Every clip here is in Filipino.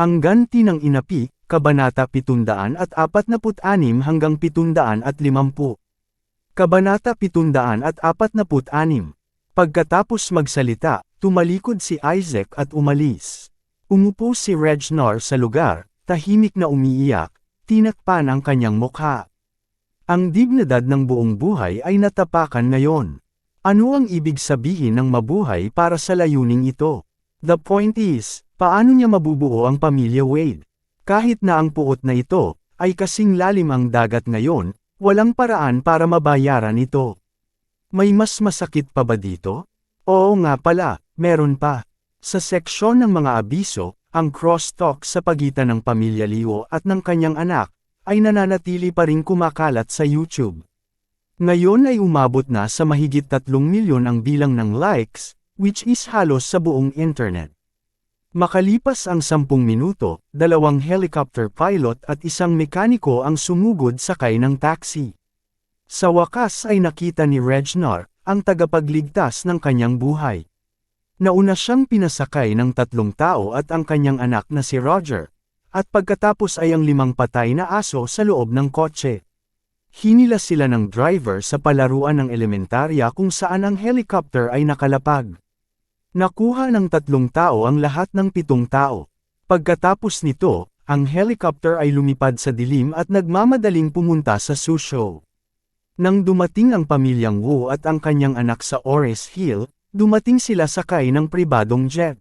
Ang ganti ng inapi, Kabanata 746 hanggang 750. Kabanata 746 Pagkatapos magsalita, tumalikod si Isaac at umalis. Umupo si Regnor sa lugar, tahimik na umiiyak, tinakpan ang kanyang mukha. Ang dignidad ng buong buhay ay natapakan ngayon. Ano ang ibig sabihin ng mabuhay para sa layuning ito? The point is, paano niya mabubuo ang pamilya Wade? Kahit na ang puot na ito, ay kasing lalim ang dagat ngayon, walang paraan para mabayaran ito. May mas masakit pa ba dito? Oo nga pala, meron pa. Sa seksyon ng mga abiso, ang crosstalk sa pagitan ng pamilya Liwo at ng kanyang anak, ay nananatili pa rin kumakalat sa YouTube. Ngayon ay umabot na sa mahigit 3 milyon ang bilang ng likes, which is halos sa buong internet. Makalipas ang 10 minuto, dalawang helicopter pilot at isang mekaniko ang sumugod sakay ng taxi. Sa wakas ay nakita ni Regnor, ang tagapagligtas ng kanyang buhay. Nauna siyang pinasakay ng tatlong tao at ang kanyang anak na si Roger, at pagkatapos ay ang limang patay na aso sa loob ng kotse. Hinila sila ng driver sa palaruan ng elementarya kung saan ang helicopter ay nakalapag. Nakuha ng tatlong tao ang lahat ng pitong tao. Pagkatapos nito, ang helicopter ay lumipad sa dilim at nagmamadaling pumunta sa sushow. Nang dumating ang pamilyang Wu at ang kanyang anak sa Ores Hill, dumating sila sakay ng pribadong jet.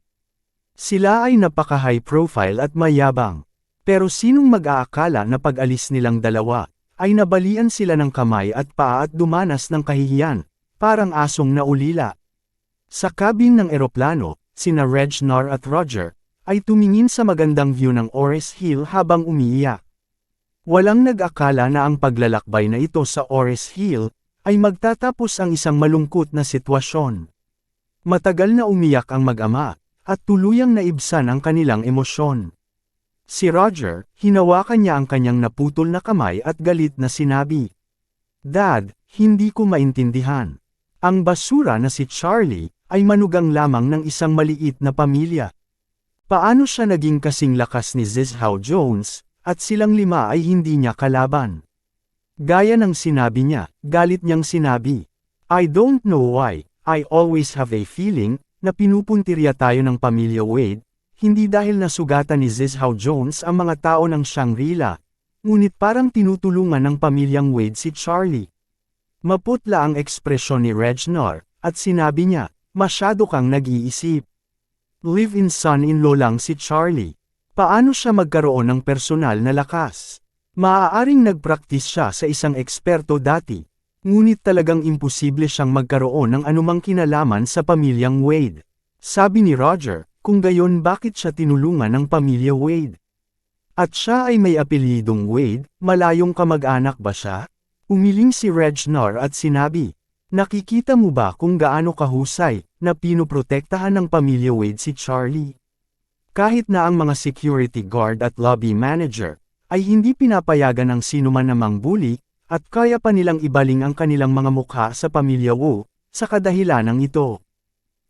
Sila ay napaka-high profile at mayabang. Pero sinong mag-aakala na pag-alis nilang dalawa, ay nabalian sila ng kamay at paa at dumanas ng kahihiyan, parang asong naulila. Sa cabin ng eroplano, sina Regnor at Roger, ay tumingin sa magandang view ng Ores Hill habang umiiyak. Walang nag-akala na ang paglalakbay na ito sa Ores Hill, ay magtatapos ang isang malungkot na sitwasyon. Matagal na umiyak ang mag-ama, at tuluyang naibsan ang kanilang emosyon. Si Roger, hinawakan niya ang kanyang naputol na kamay at galit na sinabi. Dad, hindi ko maintindihan. Ang basura na si Charlie, ay manugang lamang ng isang maliit na pamilya. Paano siya naging kasing lakas ni Zizhao Jones, at silang lima ay hindi niya kalaban. Gaya ng sinabi niya, galit niyang sinabi, I don't know why, I always have a feeling, na pinupuntirya tayo ng pamilya Wade, hindi dahil nasugatan ni Zizhao Jones ang mga tao ng Shangri-La, ngunit parang tinutulungan ng pamilyang Wade si Charlie. Maputla ang ekspresyon ni Regnor, at sinabi niya, masyado kang nag-iisip. Live-in son-in-law lang si Charlie. Paano siya magkaroon ng personal na lakas? Maaaring nagpraktis siya sa isang eksperto dati, ngunit talagang imposible siyang magkaroon ng anumang kinalaman sa pamilyang Wade. Sabi ni Roger, kung gayon bakit siya tinulungan ng pamilya Wade? At siya ay may apelyidong Wade, malayong kamag-anak ba siya? Umiling si Regnor at sinabi, Nakikita mo ba kung gaano kahusay, na pinoprotektahan ng pamilya Wade si Charlie? Kahit na ang mga security guard at lobby manager, ay hindi pinapayagan ng sinuman namang bully, at kaya pa nilang ibaling ang kanilang mga mukha sa pamilya Wu, sa kadahilanang ito.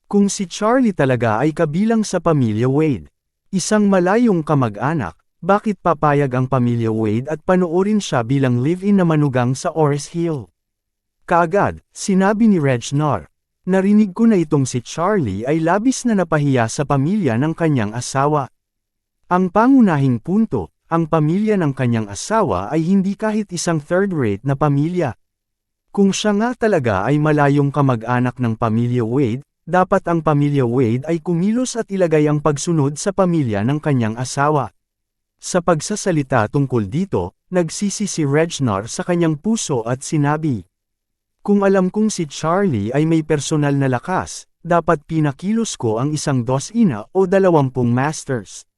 Kung si Charlie talaga ay kabilang sa pamilya Wade, isang malayong kamag-anak, bakit papayag ang pamilya Wade at panoorin siya bilang live-in na manugang sa Ores Hill? Kaagad, sinabi ni Regnor, Narinig ko na itong si Charlie ay labis na napahiya sa pamilya ng kanyang asawa. Ang pangunahing punto, ang pamilya ng kanyang asawa ay hindi kahit isang third-rate na pamilya. Kung siya nga talaga ay malayong kamag-anak ng pamilya Wade, dapat ang pamilya Wade ay kumilos at ilagay ang pagsunod sa pamilya ng kanyang asawa. Sa pagsasalita tungkol dito, nagsisi si Regnor sa kanyang puso at sinabi, kung alam kong si Charlie ay may personal na lakas, dapat pinakilos ko ang isang dosina o dalawampung masters.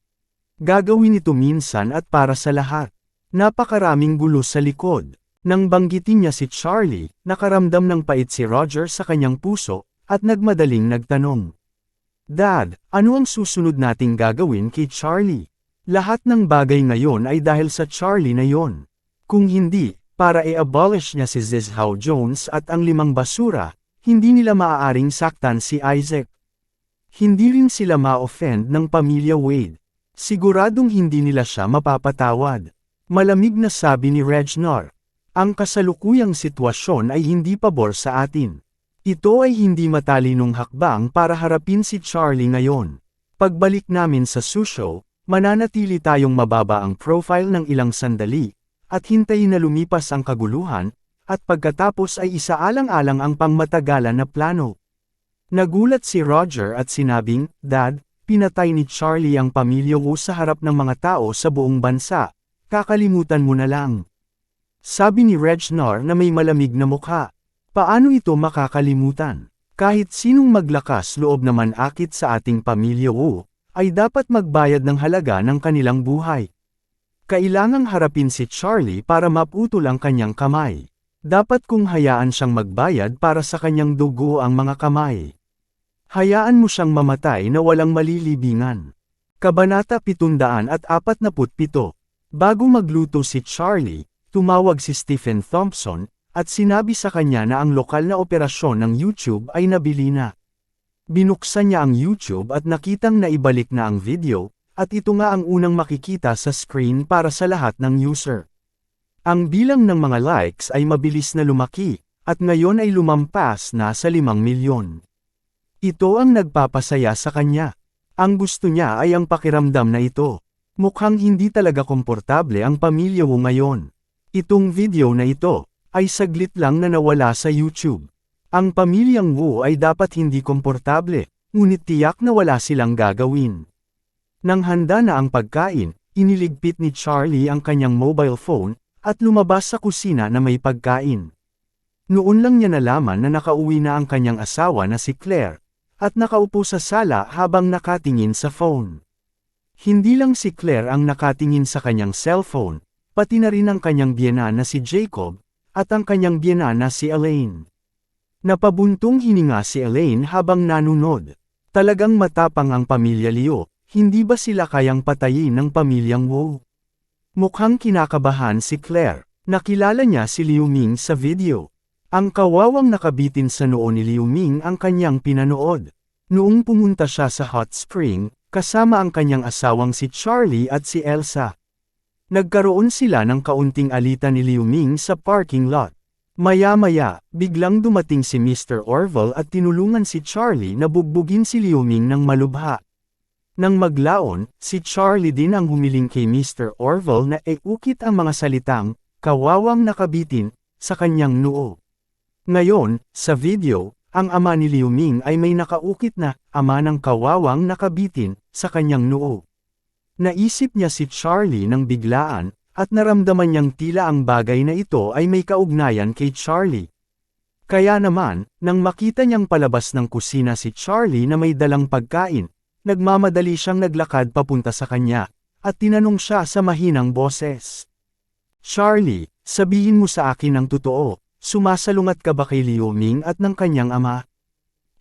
Gagawin ito minsan at para sa lahat. Napakaraming gulo sa likod. Nang banggitin niya si Charlie, nakaramdam ng pait si Roger sa kanyang puso, at nagmadaling nagtanong. Dad, ano ang susunod nating gagawin kay Charlie? Lahat ng bagay ngayon ay dahil sa Charlie na yon. Kung hindi, para i-abolish niya si Zizhao Jones at ang limang basura, hindi nila maaaring saktan si Isaac. Hindi rin sila ma-offend ng pamilya Wade. Siguradong hindi nila siya mapapatawad. Malamig na sabi ni Regnor. Ang kasalukuyang sitwasyon ay hindi pabor sa atin. Ito ay hindi matalinong hakbang para harapin si Charlie ngayon. Pagbalik namin sa susyo, mananatili tayong mababa ang profile ng ilang sandali, at hintayin na lumipas ang kaguluhan, at pagkatapos ay isaalang-alang ang pangmatagalan na plano. Nagulat si Roger at sinabing, Dad, pinatay ni Charlie ang pamilya ko sa harap ng mga tao sa buong bansa, kakalimutan mo na lang. Sabi ni Regnor na may malamig na mukha. Paano ito makakalimutan? Kahit sinong maglakas loob naman akit sa ating pamilya o, ay dapat magbayad ng halaga ng kanilang buhay. Kailangang harapin si Charlie para maputol ang kanyang kamay. Dapat kung hayaan siyang magbayad para sa kanyang dugo ang mga kamay. Hayaan mo siyang mamatay na walang malilibingan. Kabanata 747 Bago magluto si Charlie, tumawag si Stephen Thompson, at sinabi sa kanya na ang lokal na operasyon ng YouTube ay nabili na. Binuksan niya ang YouTube at nakitang naibalik na ang video, at ito nga ang unang makikita sa screen para sa lahat ng user. Ang bilang ng mga likes ay mabilis na lumaki, at ngayon ay lumampas na sa 5 milyon. Ito ang nagpapasaya sa kanya. Ang gusto niya ay ang pakiramdam na ito. Mukhang hindi talaga komportable ang pamilya mo ngayon. Itong video na ito, ay saglit lang na nawala sa YouTube. Ang pamilyang Wu ay dapat hindi komportable, ngunit tiyak na wala silang gagawin. Nang handa na ang pagkain, iniligpit ni Charlie ang kanyang mobile phone, at lumabas sa kusina na may pagkain. Noon lang niya nalaman na nakauwi na ang kanyang asawa na si Claire, at nakaupo sa sala habang nakatingin sa phone. Hindi lang si Claire ang nakatingin sa kanyang cellphone, pati na rin ang kanyang biyena na si Jacob, at ang kanyang biyena na si Elaine. Napabuntong hininga si Elaine habang nanunod. Talagang matapang ang pamilya Leo, hindi ba sila kayang patayin ng pamilyang Wu? Mukhang kinakabahan si Claire, nakilala niya si Liu Ming sa video. Ang kawawang nakabitin sa noo ni Liu Ming ang kanyang pinanood. Noong pumunta siya sa hot spring, kasama ang kanyang asawang si Charlie at si Elsa. Nagkaroon sila ng kaunting alitan ni Liu Ming sa parking lot. Maya-maya, biglang dumating si Mr. Orville at tinulungan si Charlie na bugbugin si Liu Ming ng malubha. Nang maglaon, si Charlie din ang humiling kay Mr. Orville na eukit ang mga salitang, kawawang nakabitin, sa kanyang noo. Ngayon, sa video, ang ama ni Liu Ming ay may nakaukit na, ama ng kawawang nakabitin, sa kanyang noo. Naisip niya si Charlie nang biglaan, at naramdaman niyang tila ang bagay na ito ay may kaugnayan kay Charlie. Kaya naman, nang makita niyang palabas ng kusina si Charlie na may dalang pagkain, nagmamadali siyang naglakad papunta sa kanya, at tinanong siya sa mahinang boses. Charlie, sabihin mo sa akin ang totoo, sumasalungat ka ba kay Liu Ming at ng kanyang ama?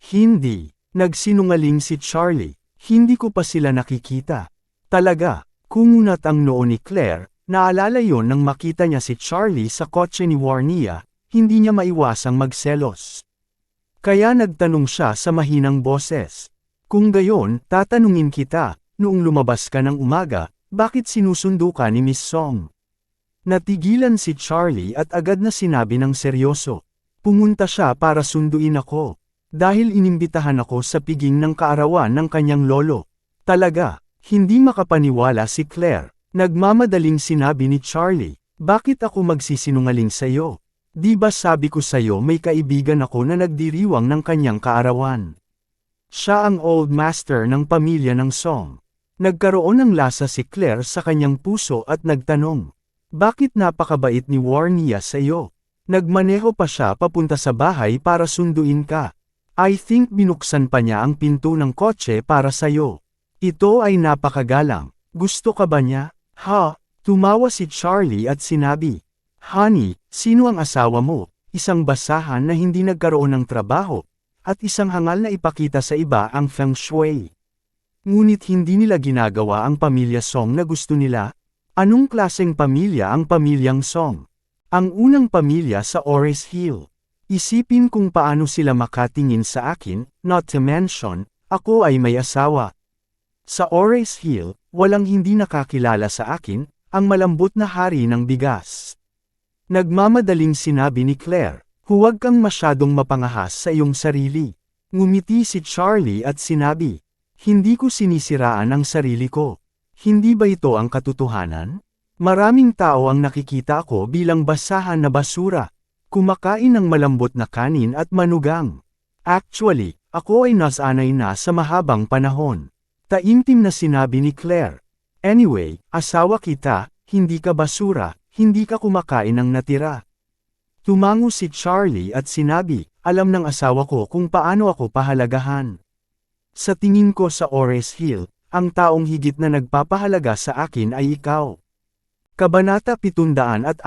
Hindi, nagsinungaling si Charlie, hindi ko pa sila nakikita. Talaga, kumunat ang noo ni Claire, naalala yon nang makita niya si Charlie sa kotse ni Warnia, hindi niya maiwasang magselos. Kaya nagtanong siya sa mahinang boses. Kung gayon, tatanungin kita, noong lumabas ka ng umaga, bakit sinusundo ka ni Miss Song? Natigilan si Charlie at agad na sinabi ng seryoso. Pumunta siya para sunduin ako. Dahil inimbitahan ako sa piging ng kaarawan ng kanyang lolo. Talaga, hindi makapaniwala si Claire. Nagmamadaling sinabi ni Charlie, bakit ako magsisinungaling sa'yo? Di ba sabi ko sa'yo may kaibigan ako na nagdiriwang ng kanyang kaarawan? Siya ang old master ng pamilya ng Song. Nagkaroon ng lasa si Claire sa kanyang puso at nagtanong, bakit napakabait ni Warnia sa iyo? Nagmaneho pa siya papunta sa bahay para sunduin ka. I think binuksan pa niya ang pinto ng kotse para sa'yo. Ito ay napakagalang. Gusto ka ba niya? Ha? Tumawa si Charlie at sinabi, Honey, sino ang asawa mo? Isang basahan na hindi nagkaroon ng trabaho, at isang hangal na ipakita sa iba ang feng shui. Ngunit hindi nila ginagawa ang pamilya Song na gusto nila. Anong klaseng pamilya ang pamilyang Song? Ang unang pamilya sa Ores Hill. Isipin kung paano sila makatingin sa akin, not to mention, ako ay may asawa. Sa Ores Hill, walang hindi nakakilala sa akin, ang malambot na hari ng bigas. Nagmamadaling sinabi ni Claire, huwag kang masyadong mapangahas sa iyong sarili. Ngumiti si Charlie at sinabi, hindi ko sinisiraan ang sarili ko. Hindi ba ito ang katotohanan? Maraming tao ang nakikita ko bilang basahan na basura. Kumakain ng malambot na kanin at manugang. Actually, ako ay nasanay na sa mahabang panahon. Taimtim na sinabi ni Claire. Anyway, asawa kita, hindi ka basura, hindi ka kumakain ng natira. Tumango si Charlie at sinabi, alam ng asawa ko kung paano ako pahalagahan. Sa tingin ko sa Ores Hill, ang taong higit na nagpapahalaga sa akin ay ikaw. Kabanata 748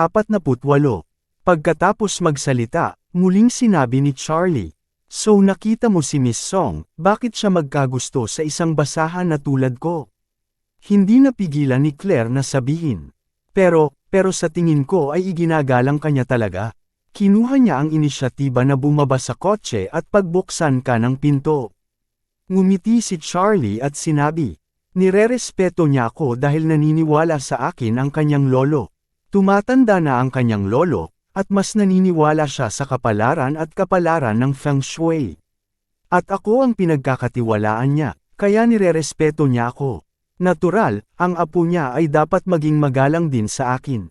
Pagkatapos magsalita, muling sinabi ni Charlie, So nakita mo si Miss Song, bakit siya magkagusto sa isang basahan na tulad ko? Hindi napigilan ni Claire na sabihin. Pero, pero sa tingin ko ay iginagalang kanya talaga. Kinuha niya ang inisyatiba na bumaba sa kotse at pagbuksan ka ng pinto. Ngumiti si Charlie at sinabi, Nirerespeto niya ako dahil naniniwala sa akin ang kanyang lolo. Tumatanda na ang kanyang lolo, at mas naniniwala siya sa kapalaran at kapalaran ng Feng Shui. At ako ang pinagkakatiwalaan niya, kaya nirerespeto niya ako. Natural, ang apo niya ay dapat maging magalang din sa akin.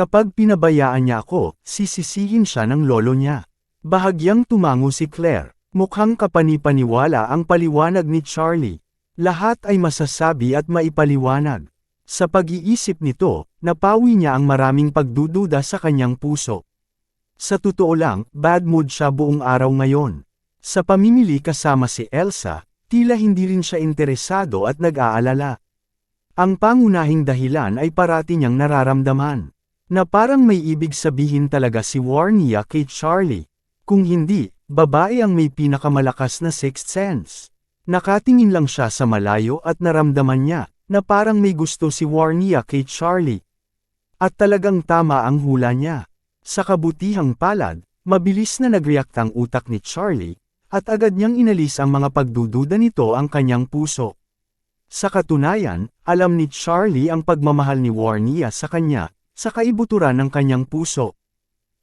Kapag pinabayaan niya ako, sisisihin siya ng lolo niya. Bahagyang tumango si Claire. Mukhang kapanipaniwala ang paliwanag ni Charlie. Lahat ay masasabi at maipaliwanag. Sa pag-iisip nito, napawi niya ang maraming pagdududa sa kanyang puso. Sa totoo lang, bad mood siya buong araw ngayon. Sa pamimili kasama si Elsa, tila hindi rin siya interesado at nag-aalala. Ang pangunahing dahilan ay parati niyang nararamdaman, na parang may ibig sabihin talaga si Warnia kay Charlie. Kung hindi, babae ang may pinakamalakas na sixth sense. Nakatingin lang siya sa malayo at naramdaman niya, na parang may gusto si Warnia kay Charlie. At talagang tama ang hula niya. Sa kabutihang palad, mabilis na nagreact ang utak ni Charlie, at agad niyang inalis ang mga pagdududa nito ang kanyang puso. Sa katunayan, alam ni Charlie ang pagmamahal ni Warnia sa kanya, sa kaibuturan ng kanyang puso.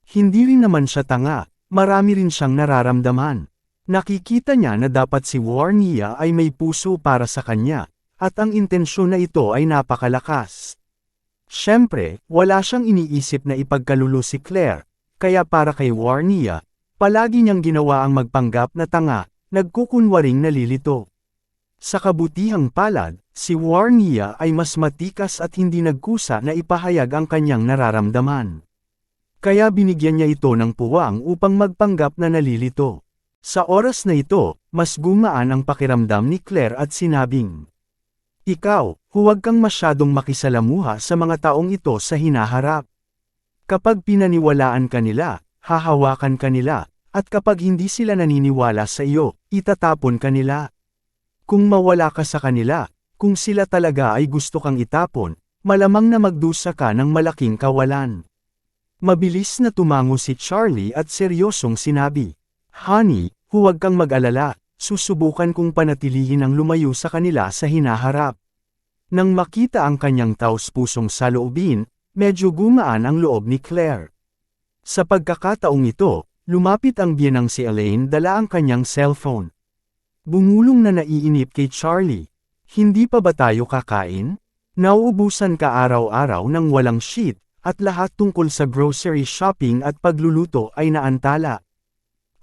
Hindi rin naman siya tanga, marami rin siyang nararamdaman. Nakikita niya na dapat si Warnia ay may puso para sa kanya, at ang intensyon na ito ay napakalakas. Siyempre, wala siyang iniisip na ipagkalulo si Claire, kaya para kay Warnia, palagi niyang ginawa ang magpanggap na tanga, nagkukunwaring nalilito. Sa kabutihang palad, si Warnia ay mas matikas at hindi nagkusa na ipahayag ang kanyang nararamdaman. Kaya binigyan niya ito ng puwang upang magpanggap na nalilito. Sa oras na ito, mas gumaan ang pakiramdam ni Claire at sinabing, ikaw, huwag kang masyadong makisalamuha sa mga taong ito sa hinaharap. Kapag pinaniwalaan ka nila, hahawakan ka nila, at kapag hindi sila naniniwala sa iyo, itatapon ka nila. Kung mawala ka sa kanila, kung sila talaga ay gusto kang itapon, malamang na magdusa ka ng malaking kawalan. Mabilis na tumango si Charlie at seryosong sinabi, Honey, huwag kang mag-alala, susubukan kong panatilihin ang lumayo sa kanila sa hinaharap. Nang makita ang kanyang taus-pusong saloobin, medyo gumaan ang loob ni Claire. Sa pagkakataong ito, lumapit ang biyanang si Elaine dala ang kanyang cellphone. Bumulong na naiinip kay Charlie. Hindi pa ba tayo kakain? Nauubusan ka araw-araw ng walang sheet, at lahat tungkol sa grocery shopping at pagluluto ay naantala.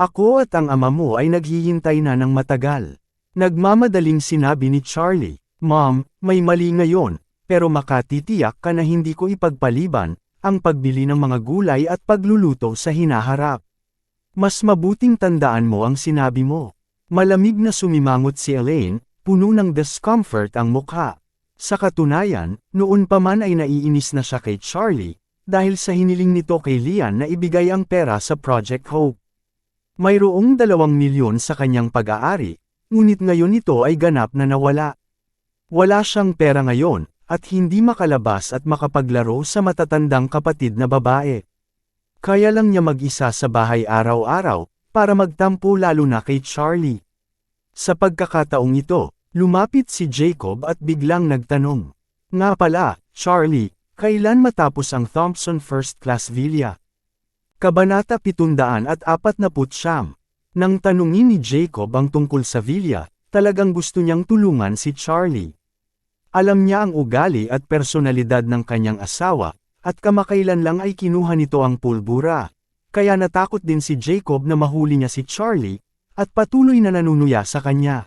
Ako at ang ama mo ay naghihintay na ng matagal. Nagmamadaling sinabi ni Charlie, Mom, may mali ngayon, pero makatitiyak ka na hindi ko ipagpaliban, ang pagbili ng mga gulay at pagluluto sa hinaharap. Mas mabuting tandaan mo ang sinabi mo. Malamig na sumimangot si Elaine, puno ng discomfort ang mukha. Sa katunayan, noon pa man ay naiinis na siya kay Charlie, dahil sa hiniling nito kay Lian na ibigay ang pera sa Project Hope. Mayroong dalawang milyon sa kanyang pag-aari, ngunit ngayon ito ay ganap na nawala. Wala siyang pera ngayon, at hindi makalabas at makapaglaro sa matatandang kapatid na babae. Kaya lang niya mag-isa sa bahay araw-araw, para magtampo lalo na kay Charlie. Sa pagkakataong ito, lumapit si Jacob at biglang nagtanong. Nga pala, Charlie, kailan matapos ang Thompson First Class Villa? Kabanata 749 Nang tanungin ni Jacob ang tungkol sa villa, talagang gusto niyang tulungan si Charlie. Alam niya ang ugali at personalidad ng kanyang asawa, at kamakailan lang ay kinuha nito ang pulbura. Kaya natakot din si Jacob na mahuli niya si Charlie, at patuloy na nanunuya sa kanya.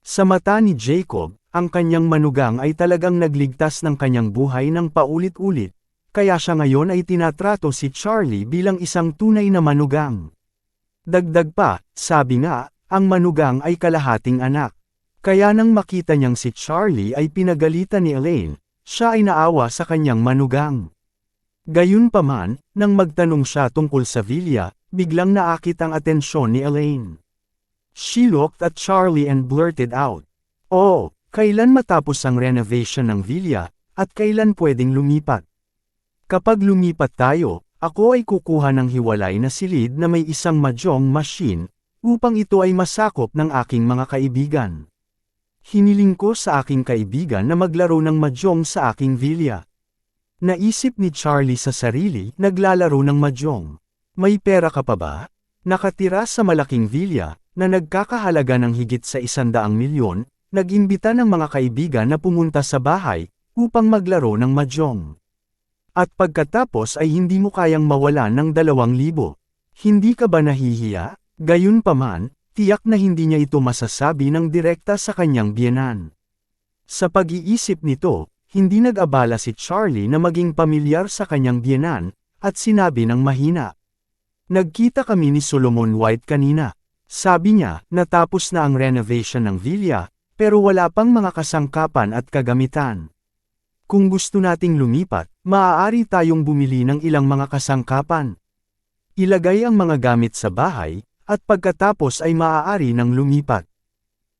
Sa mata ni Jacob, ang kanyang manugang ay talagang nagligtas ng kanyang buhay ng paulit-ulit, kaya siya ngayon ay tinatrato si Charlie bilang isang tunay na manugang. Dagdag pa, sabi nga, ang manugang ay kalahating anak. Kaya nang makita niyang si Charlie ay pinagalitan ni Elaine, siya ay naawa sa kanyang manugang. Gayunpaman, nang magtanong siya tungkol sa villa, biglang naakit ang atensyon ni Elaine. She looked at Charlie and blurted out, Oh, kailan matapos ang renovation ng villa, at kailan pwedeng lumipat? Kapag lumipat tayo, ako ay kukuha ng hiwalay na silid na may isang mahjong machine, upang ito ay masakop ng aking mga kaibigan. Hiniling ko sa aking kaibigan na maglaro ng mahjong sa aking villa. Naisip ni Charlie sa sarili, naglalaro ng mahjong. May pera ka pa ba? Nakatira sa malaking villa, na nagkakahalaga ng higit sa isandaang milyon, nagimbita ng mga kaibigan na pumunta sa bahay, upang maglaro ng mahjong. At pagkatapos ay hindi mo kayang mawalan ng dalawang libo. Hindi ka ba nahihiya? Gayunpaman, tiyak na hindi niya ito masasabi ng direkta sa kanyang biyenan. Sa pag-iisip nito, hindi nag-abala si Charlie na maging pamilyar sa kanyang biyenan, at sinabi ng mahina. Nagkita kami ni Solomon White kanina. Sabi niya, natapos na ang renovation ng villa, pero wala pang mga kasangkapan at kagamitan. Kung gusto nating lumipat, maaari tayong bumili ng ilang mga kasangkapan. Ilagay ang mga gamit sa bahay, at pagkatapos ay maaari nang lumipat.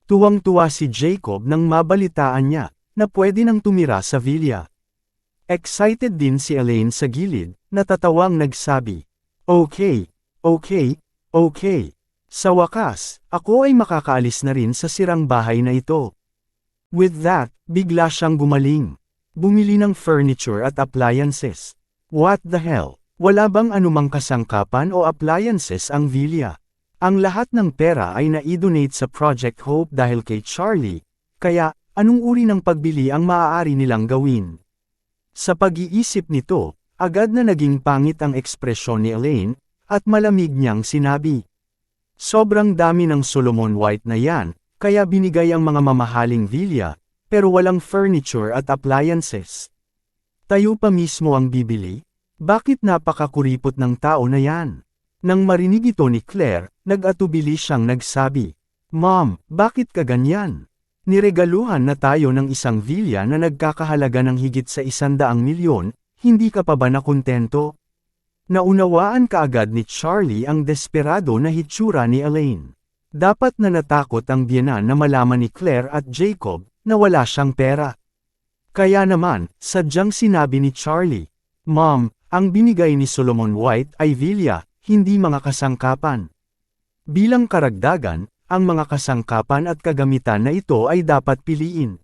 Tuwang-tuwa si Jacob nang mabalitaan niya, na pwede nang tumira sa villa. Excited din si Elaine sa gilid, natatawang nagsabi, Okay, okay, okay. Sa wakas, ako ay makakaalis na rin sa sirang bahay na ito. With that, bigla siyang gumaling. Bumili ng furniture at appliances. What the hell? Wala bang anumang kasangkapan o appliances ang villa? Ang lahat ng pera ay na-donate sa Project Hope dahil kay Charlie, kaya Anong uri ng pagbili ang maaari nilang gawin? Sa pag-iisip nito, agad na naging pangit ang ekspresyon ni Elaine, at malamig niyang sinabi. Sobrang dami ng Solomon White na yan, kaya binigay ang mga mamahaling villa, pero walang furniture at appliances. Tayo pa mismo ang bibili? Bakit napakakuripot ng tao na yan? Nang marinig ito ni Claire, nag-atubili siyang nagsabi, Mom, bakit ka ganyan? Niregaluhan na tayo ng isang villa na nagkakahalaga ng higit sa isandaang milyon, hindi ka pa ba nakontento? Naunawaan kaagad ni Charlie ang desperado na hitsura ni Elaine. Dapat na natakot ang biyanan na malaman ni Claire at Jacob na wala siyang pera. Kaya naman, sadyang sinabi ni Charlie, Mom, ang binigay ni Solomon White ay villa, hindi mga kasangkapan. Bilang karagdagan, ang mga kasangkapan at kagamitan na ito ay dapat piliin.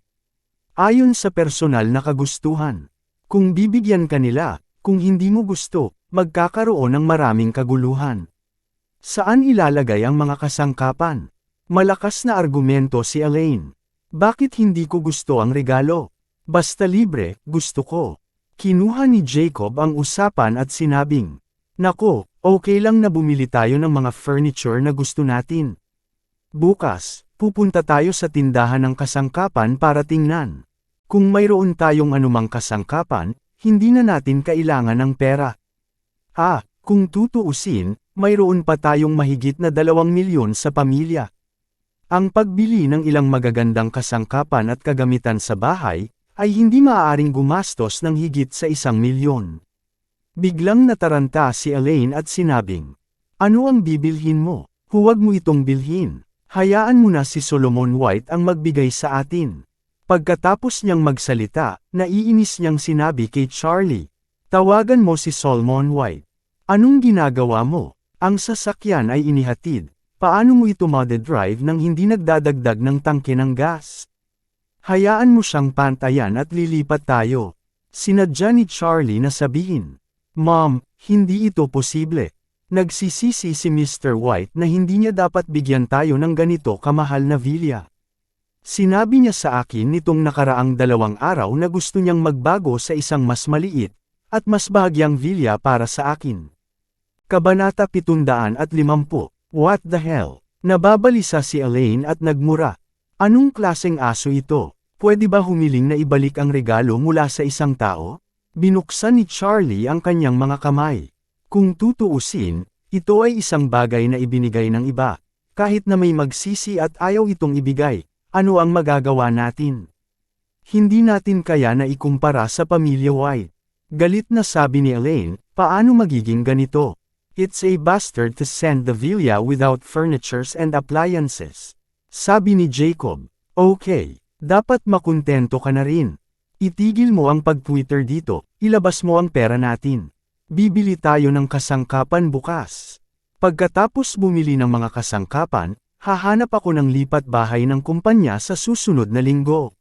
Ayon sa personal na kagustuhan. Kung bibigyan ka nila, kung hindi mo gusto, magkakaroon ng maraming kaguluhan. Saan ilalagay ang mga kasangkapan? Malakas na argumento si Elaine. Bakit hindi ko gusto ang regalo? Basta libre, gusto ko. Kinuha ni Jacob ang usapan at sinabing, Nako, okay lang na bumili tayo ng mga furniture na gusto natin. Bukas, pupunta tayo sa tindahan ng kasangkapan para tingnan. Kung mayroon tayong anumang kasangkapan, hindi na natin kailangan ng pera. Ah, kung tutuusin, mayroon pa tayong mahigit na dalawang milyon sa pamilya. Ang pagbili ng ilang magagandang kasangkapan at kagamitan sa bahay, ay hindi maaaring gumastos ng higit sa isang milyon. Biglang nataranta si Elaine at sinabing, Ano ang bibilhin mo? Huwag mo itong bilhin. Hayaan mo na si Solomon White ang magbigay sa atin. Pagkatapos niyang magsalita, naiinis niyang sinabi kay Charlie, Tawagan mo si Solomon White. Anong ginagawa mo? Ang sasakyan ay inihatid. Paano mo ito drive nang hindi nagdadagdag ng tangke ng gas? Hayaan mo siyang pantayan at lilipat tayo. Sinadya ni Charlie na sabihin, Mom, hindi ito posible. Nagsisisi si Mr. White na hindi niya dapat bigyan tayo ng ganito kamahal na villa. Sinabi niya sa akin nitong nakaraang dalawang araw na gusto niyang magbago sa isang mas maliit, at mas bahagyang villa para sa akin. Kabanata 750, What the hell? Nababalisa si Elaine at nagmura. Anong klaseng aso ito? Pwede ba humiling na ibalik ang regalo mula sa isang tao? Binuksan ni Charlie ang kanyang mga kamay. Kung tutuusin, ito ay isang bagay na ibinigay ng iba. Kahit na may magsisi at ayaw itong ibigay, ano ang magagawa natin? Hindi natin kaya na ikumpara sa pamilya White. Galit na sabi ni Elaine, paano magiging ganito? It's a bastard to send the villa without furnitures and appliances. Sabi ni Jacob, okay, dapat makontento ka na rin. Itigil mo ang pag-Twitter dito, ilabas mo ang pera natin. Bibili tayo ng kasangkapan bukas. Pagkatapos bumili ng mga kasangkapan, hahanap ako ng lipat bahay ng kumpanya sa susunod na linggo.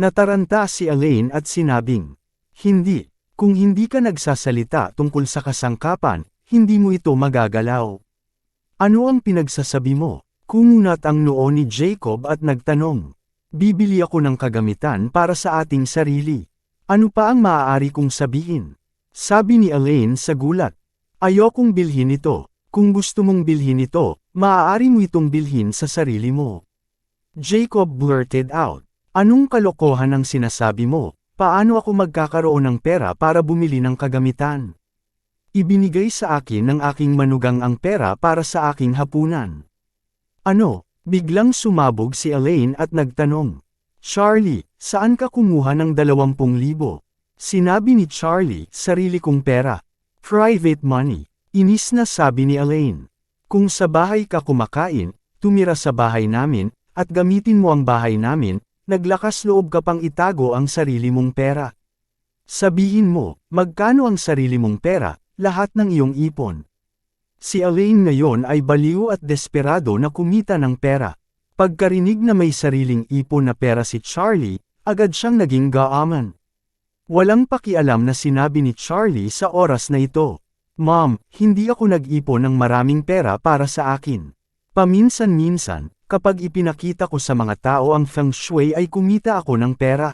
Nataranta si Elaine at sinabing, Hindi, kung hindi ka nagsasalita tungkol sa kasangkapan, hindi mo ito magagalaw. Ano ang pinagsasabi mo? Kumunat ang noo ni Jacob at nagtanong. Bibili ako ng kagamitan para sa ating sarili. Ano pa ang maaari kong sabihin? Sabi ni Elaine sa gulat. Ayokong bilhin ito. Kung gusto mong bilhin ito, maaari mo itong bilhin sa sarili mo. Jacob blurted out. Anong kalokohan ang sinasabi mo? Paano ako magkakaroon ng pera para bumili ng kagamitan? Ibinigay sa akin ng aking manugang ang pera para sa aking hapunan. Ano? Biglang sumabog si Elaine at nagtanong. Charlie, saan ka kumuha ng dalawampung libo? Sinabi ni Charlie, sarili kong pera. Private money. Inis na sabi ni Elaine. Kung sa bahay ka kumakain, tumira sa bahay namin, at gamitin mo ang bahay namin, naglakas loob ka pang itago ang sarili mong pera. Sabihin mo, magkano ang sarili mong pera, lahat ng iyong ipon. Si Elaine ngayon ay baliw at desperado na kumita ng pera. Pagkarinig na may sariling ipon na pera si Charlie, agad siyang naging gaaman. Walang pakialam na sinabi ni Charlie sa oras na ito. Mom, hindi ako nag-ipon ng maraming pera para sa akin. Paminsan-minsan, kapag ipinakita ko sa mga tao ang feng shui ay kumita ako ng pera.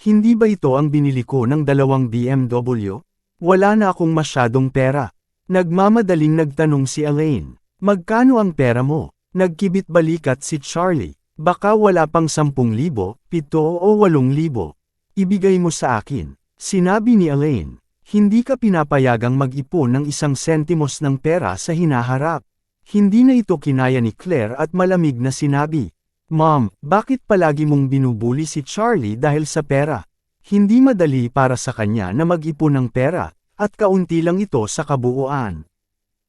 Hindi ba ito ang binili ko ng dalawang BMW? Wala na akong masyadong pera. Nagmamadaling nagtanong si Elaine. Magkano ang pera mo? Nagkibit balikat si Charlie. Baka wala pang 10,000, 7 o 8,000. Ibigay mo sa akin. Sinabi ni Elaine, hindi ka pinapayagang mag-ipon ng isang sentimos ng pera sa hinaharap. Hindi na ito kinaya ni Claire at malamig na sinabi, Mom, bakit palagi mong binubuli si Charlie dahil sa pera? Hindi madali para sa kanya na mag-ipon ng pera, at kaunti lang ito sa kabuuan.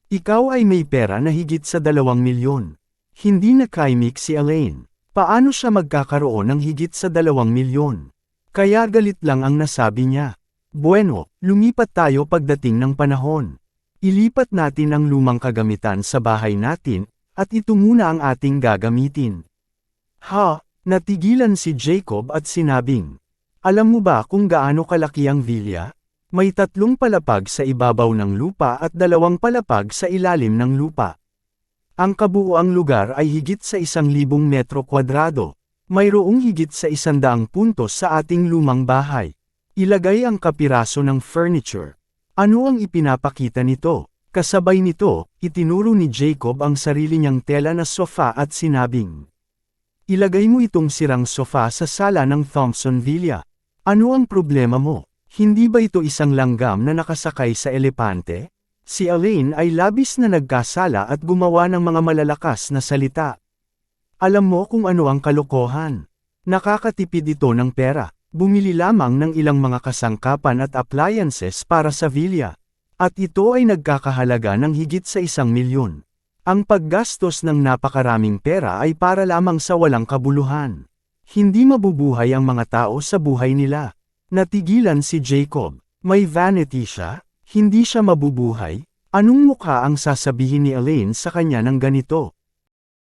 Ikaw ay may pera na higit sa dalawang milyon. Hindi na kaimik si Elaine. Paano siya magkakaroon ng higit sa dalawang milyon? Kaya galit lang ang nasabi niya. Bueno, lumipat tayo pagdating ng panahon. Ilipat natin ang lumang kagamitan sa bahay natin, at ito muna ang ating gagamitin. Ha, natigilan si Jacob at sinabing, Alam mo ba kung gaano kalaki ang villa? May tatlong palapag sa ibabaw ng lupa at dalawang palapag sa ilalim ng lupa. Ang kabuuang lugar ay higit sa isang libong metro kwadrado. Mayroong higit sa isandaang puntos sa ating lumang bahay. Ilagay ang kapiraso ng furniture. Ano ang ipinapakita nito? Kasabay nito, itinuro ni Jacob ang sarili niyang tela na sofa at sinabing, Ilagay mo itong sirang sofa sa sala ng Thompson Villa. Ano ang problema mo? Hindi ba ito isang langgam na nakasakay sa elepante? Si Elaine ay labis na nagkasala at gumawa ng mga malalakas na salita. Alam mo kung ano ang kalokohan. Nakakatipid ito ng pera. Bumili lamang ng ilang mga kasangkapan at appliances para sa villa. At ito ay nagkakahalaga ng higit sa isang milyon. Ang paggastos ng napakaraming pera ay para lamang sa walang kabuluhan. Hindi mabubuhay ang mga tao sa buhay nila. Natigilan si Jacob. May vanity siya? Hindi siya mabubuhay? Anong mukha ang sasabihin ni Elaine sa kanya ng ganito?